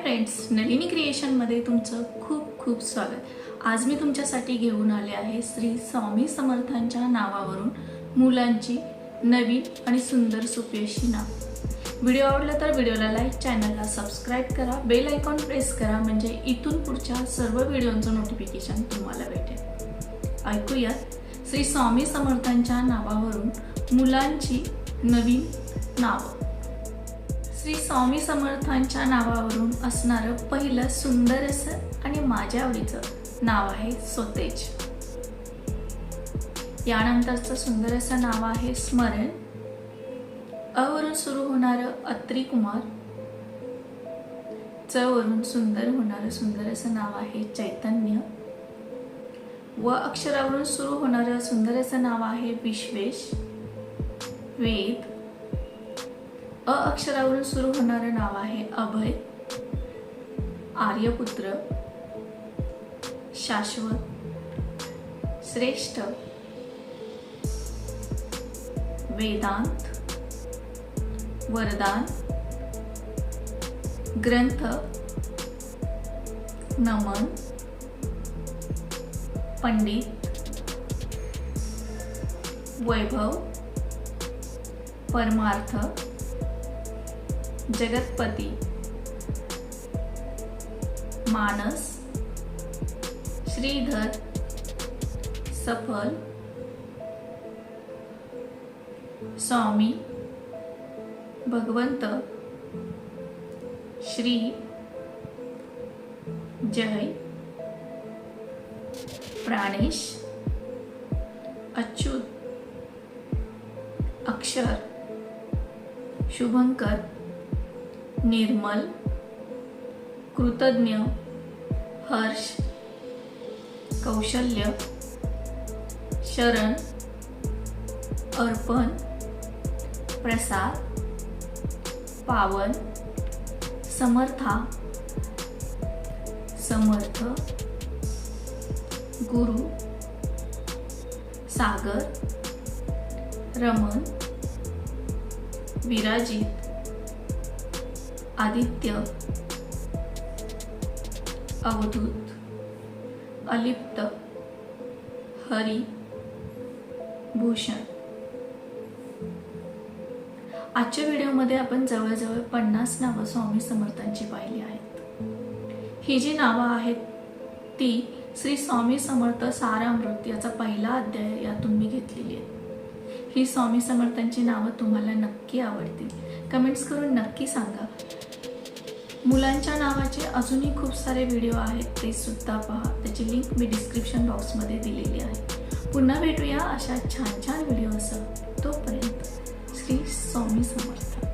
Friends Nalini क्रिएशनमध्ये तुमचं खूप खूप स्वागत. आज मी तुमच्यासाठी घेऊन आले आहे श्री स्वामी समर्थांच्या नावावरून मुलांची नवीन आणि सुंदर सुपेशी नाव. व्हिडिओ आवडला तर व्हिडिओला लाईक चॅनलला सबस्क्राईब करा. बेल आयकॉन प्रेस करा म्हणजे इथून पुढच्या सर्व व्हिडिओचं नोटिफिकेशन तुम्हाला भेटेल. ऐकूयात. श्री स्वामी समर्थांच्या नावावरून मुलांची नवीन नावं. श्री स्वामी समर्थांच्या नावावरून असणारं पहिलं सुंदर असं आणि माझ्या आवडीचं नाव आहे सोतेज. यानंतरचं सुंदर असं नाव आहे स्मरण. अवरून सुरू होणारं अत्री कुमार. च वरून सुंदर होणारं सुंदर असं नाव आहे चैतन्य. व अक्षरावरून सुरू होणारं सुंदर असं नाव आहे विश्वेश. वेद अ अक्षरावरून सुरू होणारं नाव आहे अभय आर्यपुत्र शाश्वत श्रेष्ठ वेदांत वरदान ग्रंथ नमन पंडित वैभव परमार्थ जगतपती मानस श्रीधर सफल स्वामी भगवंत श्री जय प्राणेश अच्युत अक्षर शुभंकर निर्मल कृतज्ञ हर्ष कौशल्य शरण अर्पण प्रसाद पावन समर्था समर्थ गुरु सागर रमन विराजित आदित्य अवधूत अलिप्त हरी भूषण. आजच्या व्हिडिओमध्ये आपण जवळजवळ पन्नास नावं स्वामी समर्थांची पाहिली आहेत. ही जी नावं आहेत ती श्री स्वामी समर्थ सारामृत याचा पहिला अध्याय यातून मी घेतलेली आहे ही स्वामी समर्थांची नावं तुम्हाला नक्की आवडतील. कमेंट्स करून नक्की सांगा. मुलांच्या नावाचे अजूनही खूप सारे व्हिडिओ आहेत ते सुद्धा पहा. त्याची लिंक मी डिस्क्रिप्शन बॉक्समध्ये दिलेली आहे. पुन्हा भेटूया अशा छान छान व्हिडिओसह. तोपर्यंत श्री स्वामी समर्थ.